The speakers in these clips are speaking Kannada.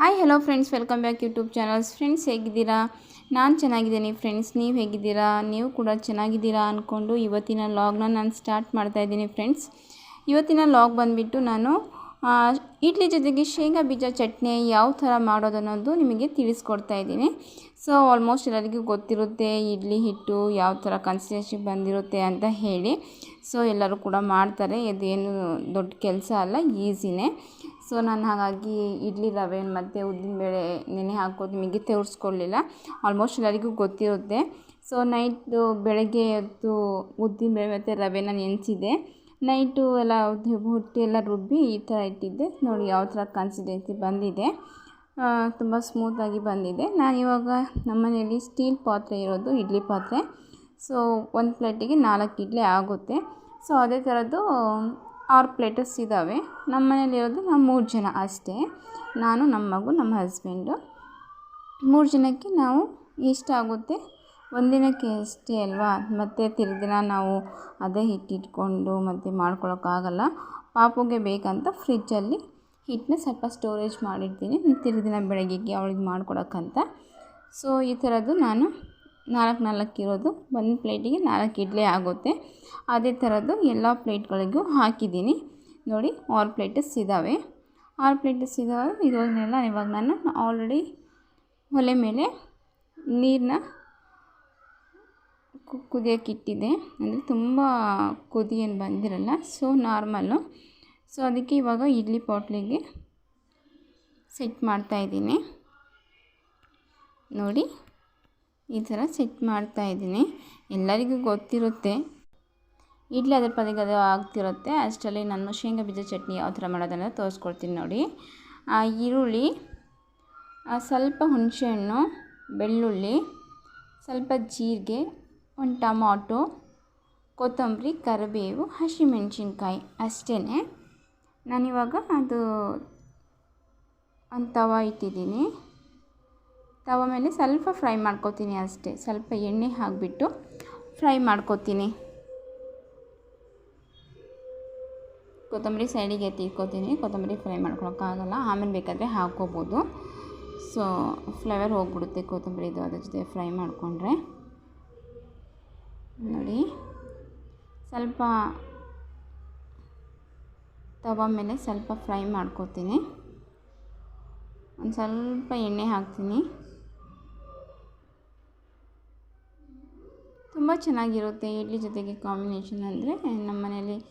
Hi hello friends welcome back YouTube channels friends ಹೇಗಿದ್ದೀರಾ? ನಾನು ಚೆನ್ನಾಗಿದ್ದೀನಿ ಫ್ರೆಂಡ್ಸ್ ನೀವು ಹೇಗಿದ್ದೀರಾ? ನೀವು ಕೂಡ ಚೆನ್ನಾಗಿದ್ದೀರಾ ಅಂದ್ಕೊಂಡು ಇವತ್ತಿನ ಲಾಗ್ನ ನಾನು ಸ್ಟಾರ್ಟ್ ಮಾಡ್ತಾ ಇದ್ದೀನಿ ಫ್ರೆಂಡ್ಸ್ ಇವತ್ತಿನ ಲಾಗ್ ಬಂದುಬಿಟ್ಟು ನಾನು ಇಡ್ಲಿ ಜೊತೆಗೆ ಶೇಂಗಾ ಬೀಜ ಚಟ್ನಿ ಯಾವ ಥರ ಮಾಡೋದು ಅನ್ನೋದು ನಿಮಗೆ ತಿಳಿಸ್ಕೊಡ್ತಾ ಇದ್ದೀನಿ. ಸೊ ಆಲ್ಮೋಸ್ಟ್ ಎಲ್ಲರಿಗೂ ಗೊತ್ತಿರುತ್ತೆ ಇಡ್ಲಿ ಹಿಟ್ಟು ಯಾವ ಥರ ಕನ್ಸಿಸ್ಟೆನ್ಸಿ ಬಂದಿರುತ್ತೆ ಅಂತ ಹೇಳಿ. ಸೊ ಎಲ್ಲರೂ ಕೂಡ ಮಾಡ್ತಾರೆ. ಇದೇನು ದೊಡ್ಡ ಕೆಲಸ ಅಲ್ಲ, ಈಸಿನೇ. ಸೊ ನಾನು ಹಾಗಾಗಿ ಇಡ್ಲಿ ರವೆ ಮತ್ತು ಉದ್ದಿನಬೇಳೆ ನೆನೆ ಹಾಕೋದು ನಿಮಗೆ ತೋರಿಸ್ಕೊಳ್ಳಿಲ್ಲ ಆಲ್ಮೋಸ್ಟ್ ಎಲ್ಲರಿಗೂ ಗೊತ್ತಿರುತ್ತೆ. ಸೊ ನೈಟು ಬೆಳಗ್ಗೆ ಹೊತ್ತು ಉದ್ದಿನಬೇಳೆ ಮತ್ತು ರವೆನ ನೆನೆಸಿದೆ. ನೈಟು ಎಲ್ಲ ಹೊಟ್ಟೆ ಎಲ್ಲ ರುಬ್ಬಿ ಈ ಥರ ಇಟ್ಟಿದ್ದೆ. ನೋಡಿ ಯಾವ ಥರ ಕನ್ಸಿಸ್ಟೆನ್ಸಿ ಬಂದಿದೆ. ತುಂಬ ಸ್ಮೂತಾಗಿ ಬಂದಿದೆ. ನಾನು ಇವಾಗ ನಮ್ಮ ಮನೆಯಲ್ಲಿ ಸ್ಟೀಲ್ ಪಾತ್ರೆ ಇರೋದು, ಇಡ್ಲಿ ಪಾತ್ರೆ. ಸೊ ಒಂದು ಪ್ಲೇಟಿಗೆ ನಾಲ್ಕು ಇಡ್ಲಿ ಆಗುತ್ತೆ. ಸೊ ಅದೇ ಥರದ್ದು ಆರು ಪ್ಲೇಟಸ್ ಇದ್ದಾವೆ. ನಮ್ಮ ಮನೇಲಿರೋದು ನಾವು ಮೂರು ಜನ ಅಷ್ಟೇ. ನಾನು, ನಮ್ಮ ಮಗು, ನಮ್ಮ ಹಸ್ಬೆಂಡು ಮೂರು ಜನಕ್ಕೆ ನಾವು ಎಷ್ಟಾಗುತ್ತೆ ಒಂದಿನಕ್ಕೆ ಅಷ್ಟೇ ಅಲ್ವಾ? ಮತ್ತು ತಿರ್ದಿನ ನಾವು ಅದೇ ಹಿಟ್ಟಿಟ್ಕೊಂಡು ಮತ್ತು ಮಾಡ್ಕೊಳೋಕ್ಕಾಗಲ್ಲ. ಪಾಪುಗೆ ಬೇಕಂತ ಫ್ರಿಜ್ಜಲ್ಲಿ ಹಿಟ್ಟನ್ನ ಸ್ವಲ್ಪ ಸ್ಟೋರೇಜ್ ಮಾಡಿರ್ತೀನಿ ತಿರ್ದಿನ ಬೆಳಗ್ಗೆಗೆ ಅವಳಿಗೆ ಮಾಡ್ಕೊಡೋಕ್ಕಂತ. ಸೊ ಈ ಥರದ್ದು ನಾನು ನಾಲ್ಕು ನಾಲ್ಕು ಇರೋದು. ಒಂದು ಪ್ಲೇಟಿಗೆ ನಾಲ್ಕು ಇಡ್ಲಿ ಆಗುತ್ತೆ. ಅದೇ ಥರದ್ದು ಎಲ್ಲ ಪ್ಲೇಟ್ಗಳಿಗೂ ಹಾಕಿದ್ದೀನಿ. ನೋಡಿ, ಆರು ಪ್ಲೇಟಸ್ ಇದ್ದಾವೆ. ಆರು ಪ್ಲೇಟಸ್ ಇದ್ದಾವೆ. ಇದನ್ನೆಲ್ಲ ಇವಾಗ ನಾನು ಆಲ್ರೆಡಿ ಒಲೆ ಮೇಲೆ ನೀರನ್ನ ಕುದಿಯೋಕ್ಕಿಟ್ಟಿದ್ದೆ ಅಂದರೆ ತುಂಬ ಕುದಿ ಏನು ಬಂದಿರಲ್ಲ ಸೊ ನಾರ್ಮಲ್ಲು ಸೊ ಅದಕ್ಕೆ ಇವಾಗ ಇಡ್ಲಿ ಪಾಟ್ಲಿಗೆ ಸೆಟ್ ಮಾಡ್ತಾಯಿದ್ದೀನಿ ನೋಡಿ. ಈ ಥರ ಸೆಟ್ ಮಾಡ್ತಾಯಿದ್ದೀನಿ ಎಲ್ಲರಿಗೂ ಗೊತ್ತಿರುತ್ತೆ. ಇಡ್ಲಿ ಅದರ ಪದಕ್ಕೆ ಅದು ಆಗ್ತಿರುತ್ತೆ. ಅಷ್ಟರಲ್ಲಿ ನಾನು ಶೇಂಗಾ ಬೀಜ ಚಟ್ನಿ ಯಾವ ಥರ ಮಾಡೋದನ್ನ ತೋರಿಸ್ಕೊಡ್ತೀನಿ ನೋಡಿ. ಆ ಈರುಳ್ಳಿ ಸ್ವಲ್ಪ ಹುಣಸೆಹಣ್ಣು, ಬೆಳ್ಳುಳ್ಳಿ, ಸ್ವಲ್ಪ ಜೀರಿಗೆ, ಒಂದು ಟಮಾಟೊ, ಕೊತ್ತಂಬರಿ, ಕರಿಬೇವು, ಹಸಿಮೆಣ್ಸಿನ್ಕಾಯಿ ಅಷ್ಟೇ ನಾನಿವಾಗ ಅದು, ಒಂದು ತವ ಇಟ್ಟಿದ್ದೀನಿ. ತವ ಮೇಲೆ ಸ್ವಲ್ಪ ಫ್ರೈ ಮಾಡ್ಕೊತೀನಿ ಅಷ್ಟೇ. ಸ್ವಲ್ಪ ಎಣ್ಣೆ ಹಾಕಿಬಿಟ್ಟು ಫ್ರೈ ಮಾಡ್ಕೊತೀನಿ. ಕೊತ್ತಂಬರಿ ಸೈಡಿಗೆ ಎತ್ತಿ ಇಟ್ಕೊತೀನಿ ಕೊತ್ತಂಬರಿ ಫ್ರೈ ಮಾಡ್ಕೊಳಕ್ಕಾಗಲ್ಲ ಆಮೇಲೆ ಬೇಕಾದರೆ ಹಾಕ್ಕೋಬೋದು. ಸೊ ಫ್ಲೇವರ್ ಹೋಗ್ಬಿಡುತ್ತೆ ಕೊತ್ತಂಬರಿದು. ಅದ್ರ ಜೊತೆ ಫ್ರೈ ಮಾಡಿಕೊಂಡ್ರೆ. ನೋಡಿ. ಸ್ವಲ್ಪ ತವ ಮೇಲೆ ಸ್ವಲ್ಪ ಫ್ರೈ ಮಾಡ್ಕೊತೀನಿ. ಒಂದು ಸ್ವಲ್ಪ ಎಣ್ಣೆ ಹಾಕ್ತೀನಿ. ತುಂಬ ಚೆನ್ನಾಗಿರುತ್ತೆ ಇಡ್ಲಿ ಜೊತೆಗೆ ಕಾಂಬಿನೇಷನ್ ಅಂದರೆ ನಮ್ಮ ಮನೇಲಿ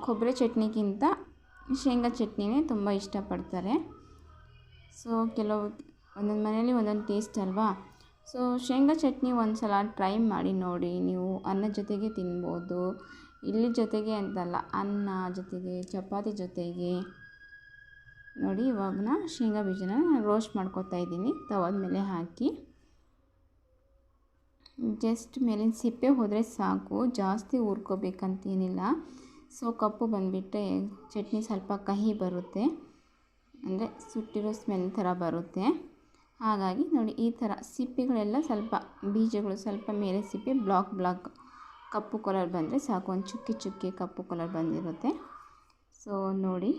ಕೊಬ್ಬರಿ ಚಟ್ನಿಗಿಂತ ಶೇಂಗಾ ಚಟ್ನಿನೇ ತುಂಬ ಇಷ್ಟಪಡ್ತಾರೆ. ಸೊ, ಕೆಲವು ಒಂದೊಂದು ಮನೇಲಿ ಒಂದೊಂದು ಟೇಸ್ಟ್ ಅಲ್ವಾ? ಸೊ, ಶೇಂಗಾ ಚಟ್ನಿ ಒಂದು ಸಲ ಟ್ರೈ ಮಾಡಿ ನೋಡಿ. ನೀವು ಅನ್ನದ ಜೊತೆಗೆ ತಿನ್ಬೋದು ಇಲ್ಲಿ ಜೊತೆಗೆ ಅಂತಲ್ಲ, ಅನ್ನ ಜೊತೆಗೆ, ಚಪಾತಿ ಜೊತೆಗೆ. ನೋಡಿ ಇವಾಗ ಶೇಂಗಾ ಬೀಜನ ರೋಸ್ಟ್ ಮಾಡ್ಕೊತಾ ಇದ್ದೀನಿ. ತವದ ಮೇಲೆ ಹಾಕಿ. ಜಸ್ಟ್ ಮೇಲಿನ ಸಿಪ್ಪೆ ಹೋದರೆ ಸಾಕು, ಜಾಸ್ತಿ ಹುರ್ಕೋಬೇಕಂತೇನಿಲ್ಲ ಸೊ ಕಪ್ಪು ಬಂದುಬಿಟ್ಟು ಚಟ್ನಿ ಸ್ವಲ್ಪ ಕಹಿ ಬರುತ್ತೆ. ಅಂದರೆ ಸುಟ್ಟಿರೋ ಸ್ಮೆಲ್ ಥರ ಬರುತ್ತೆ. ಹಾಗಾಗಿ ನೋಡಿ, ಈ ಥರ ಸಿಪ್ಪೆಗಳೆಲ್ಲ ಸ್ವಲ್ಪ ಬೀಜಗಳು ಸ್ವಲ್ಪ ಮೇಲೆ ಸಿಪ್ಪೆ ಬ್ಲಾಕ್ ಬ್ಲಾಕ್ ಕಪ್ಪು ಕಲರ್ ಬಂದರೆ ಸಾಕು. ಒಂದು ಚುಕ್ಕಿ ಚುಕ್ಕಿ ಕಪ್ಪು ಕಲರ್ ಬಂದಿರುತ್ತೆ. ಸೊ ನೋಡಿ.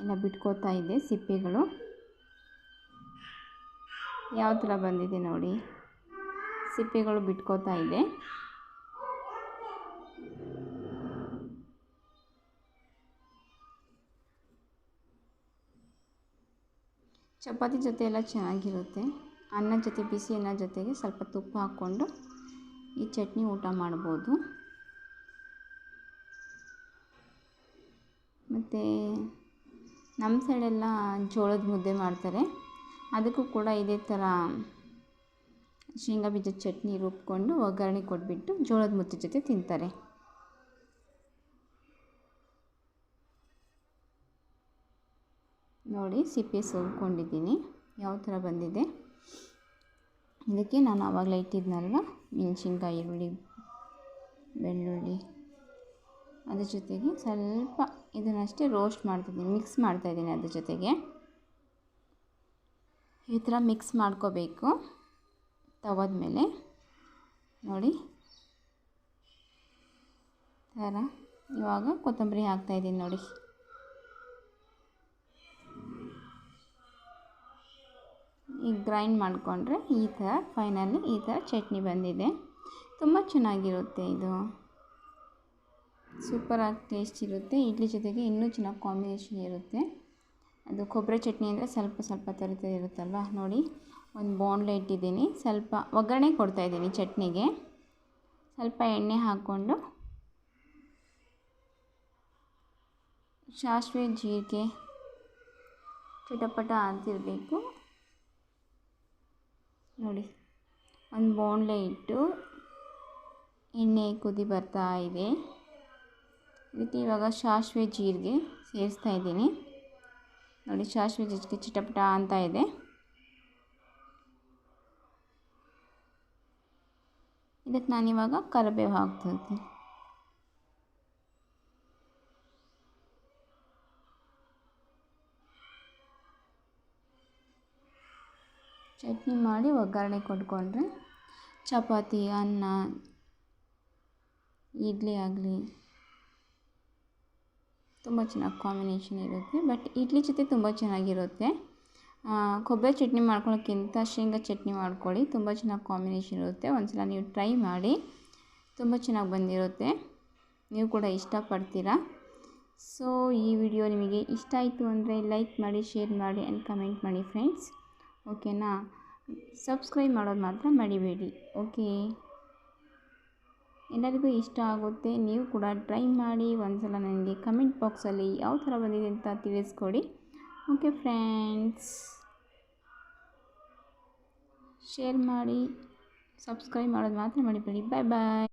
ಎಲ್ಲ ಬಿಟ್ಕೋತಾ ಇದೆ ಸಿಪ್ಪೆಗಳು. ಯಾವ ಥರ ಬಂದಿದೆ ನೋಡಿ. ಸಿಪ್ಪೆಗಳು ಬಿಟ್ಕೋತಾ ಇದೆ. ಚಪಾತಿ ಜೊತೆ ಎಲ್ಲ ಚೆನ್ನಾಗಿರುತ್ತೆ. ಅನ್ನ ಜೊತೆ, ಬಿಸಿ ಅನ್ನ ಜೊತೆಗೆ ಸ್ವಲ್ಪ ತುಪ್ಪ ಹಾಕ್ಕೊಂಡು ಈ ಚಟ್ನಿ ಊಟ ಮಾಡ್ಬೋದು. ಮತ್ತು ನಮ್ಮ ಸೈಡೆಲ್ಲ ಜೋಳದ ಮುದ್ದೆ ಮಾಡ್ತಾರೆ. ಅದಕ್ಕೂ ಕೂಡ ಇದೇ ಥರ ಶೇಂಗಾ ಬೀಜದ ಚಟ್ನಿ ರುಬ್ಕೊಂಡು ಒಗ್ಗರಣೆ ಕೊಟ್ಬಿಟ್ಟು ಜೋಳದ ಮುದ್ದೆ ಜೊತೆ ತಿಂತಾರೆ. ನೋಡಿ ಸಿಪ್ಪೆ ಸೋಲ್ಕೊಂಡಿದ್ದೀನಿ ಯಾವ ಥರ ಬಂದಿದೆ? ಇದಕ್ಕೆ ನಾನು ಆವಾಗಲೇ ಇಟ್ಟಿದ್ನಲ್ವ? ಮೆಣಸಿನ್ಕಾಯಿ, ಈರುಳ್ಳಿ, ಬೆಳ್ಳುಳ್ಳಿ. ಅದ್ರ ಜೊತೆಗೆ ಸ್ವಲ್ಪ ಇದನ್ನಷ್ಟೇ ರೋಸ್ಟ್ ಮಾಡ್ತಿದ್ದೀನಿ ಮಿಕ್ಸ್ ಮಾಡ್ತಾಯಿದ್ದೀನಿ ಅದ್ರ ಜೊತೆಗೆ. ಈ ಥರ ಮಿಕ್ಸ್ ಮಾಡ್ಕೋಬೇಕು. ತವದ ಮೇಲೆ ನೋಡಿ. ಥರ ಇವಾಗ ಕೊತ್ತಂಬರಿ ಹಾಕ್ತಾಯಿದ್ದೀನಿ ನೋಡಿ. ಈಗ ಗ್ರೈಂಡ್ ಮಾಡಿಕೊಂಡ್ರೆ ಈ ಥರ, ಫೈನಲಿ ಈ ಥರ ಚಟ್ನಿ ಬಂದಿದೆ. ತುಂಬ ಚೆನ್ನಾಗಿರುತ್ತೆ ಇದು. ಸೂಪರಾಗಿ ಟೇಸ್ಟ್ ಇರುತ್ತೆ. ಇಡ್ಲಿ ಜೊತೆಗೆ ಇನ್ನೂ ಚೆನ್ನಾಗಿ ಕಾಂಬಿನೇಷನ್ ಇರುತ್ತೆ. ಅದು ಕೊಬ್ಬರಿ ಚಟ್ನಿ ಅಂದರೆ ಸ್ವಲ್ಪ ಸ್ವಲ್ಪ ತರಿತರಿ ಇರುತ್ತಲ್ವ? ನೋಡಿ. ಒಂದು ಬಾಣಲೆ ಇಟ್ಟಿದ್ದೀನಿ. ಸ್ವಲ್ಪ ಒಗ್ಗರಣೆ ಕೊಡ್ತಾಯಿದ್ದೀನಿ ಚಟ್ನಿಗೆ. ಸ್ವಲ್ಪ ಎಣ್ಣೆ ಹಾಕ್ಕೊಂಡು ಸಾಸಿವೆ, ಜೀರಿಗೆ ಚಟಪಟ ಅಂತಿರಬೇಕು ನೋಡಿ, ಒಂದು ಬಾಣಲೆ ಇಟ್ಟು ಎಣ್ಣೆ ಕುದಿ ಬರ್ತಾ ಇದೆ. ಇದಕ್ಕೆ ಇವಾಗ ಸಾಸಿವೆ, ಜೀರಿಗೆ ಸೇರಿಸ್ತಾ ಇದ್ದೀನಿ. ನೋಡಿ, ಸಾಸಿವೆ, ಜೀರಿಗೆ ಚಿಟಪಟ ಅಂತ ಇದೆ. ಇದಕ್ಕೆ ನಾನಿವಾಗ ಕರಿಬೇವು ಹಾಕ್ತಿರ್ತೀನಿ ಚಟ್ನಿ ಮಾಡಿ ಒಗ್ಗರಣೆ ಕೊಟ್ಕೊಂಡ್ರೆ ಚಪಾತಿ, ಅನ್ನ, ಇಡ್ಲಿ ಆಗಲಿ ತುಂಬ ಚೆನ್ನಾಗಿ ಕಾಂಬಿನೇಷನ್ ಇರುತ್ತೆ. ಬಟ್ ಇಡ್ಲಿ ಜೊತೆ ತುಂಬ ಚೆನ್ನಾಗಿರುತ್ತೆ. ಕೊಬ್ಬರಿ ಚಟ್ನಿ ಮಾಡ್ಕೊಳ್ಳೋಕ್ಕಿಂತ ಶೇಂಗಾ ಚಟ್ನಿ ಮಾಡ್ಕೊಳ್ಳಿ. ತುಂಬ ಚೆನ್ನಾಗಿ ಕಾಂಬಿನೇಷನ್ ಇರುತ್ತೆ. ಒಂದು ಸಲ ನೀವು ಟ್ರೈ ಮಾಡಿ ತುಂಬ ಚೆನ್ನಾಗಿ ಬಂದಿರುತ್ತೆ. ನೀವು ಕೂಡ ಇಷ್ಟಪಡ್ತೀರಾ? ಸೊ ಈ ವಿಡಿಯೋ ನಿಮಗೆ ಇಷ್ಟ ಆಯಿತು ಅಂದರೆ ಲೈಕ್ ಮಾಡಿ ಶೇರ್ ಮಾಡಿ ಆ್ಯಂಡ್ ಕಮೆಂಟ್ ಮಾಡಿ ಫ್ರೆಂಡ್ಸ್ ಓಕೆನಾ ಸಬ್ಸ್ಕ್ರೈಬ್ ಮಾಡೋದು ಮಾತ್ರ ಮಡಿಬೇಡಿ ಓಕೆ ಎಲ್ಲರಿಗೂ ಇಷ್ಟ ಆಗುತ್ತೆ. ನೀವು ಕೂಡ ಟ್ರೈ ಮಾಡಿ. ಒಂದ್ಸಲ ನನಗೆ ಕಮೆಂಟ್ ಬಾಕ್ಸಲ್ಲಿ ಯಾವ ಥರ ಬಂದಿದೆ ಅಂತ ತಿಳಿಸ್ಕೊಡಿ. ಓಕೆ ಫ್ರೆಂಡ್ಸ್ ಶೇರ್ ಮಾಡಿ ಸಬ್ಸ್ಕ್ರೈಬ್ ಮಾಡೋದು ಮಾತ್ರ ಮರಿಬೇಡಿ. ಬಾಯ್ ಬಾಯ್.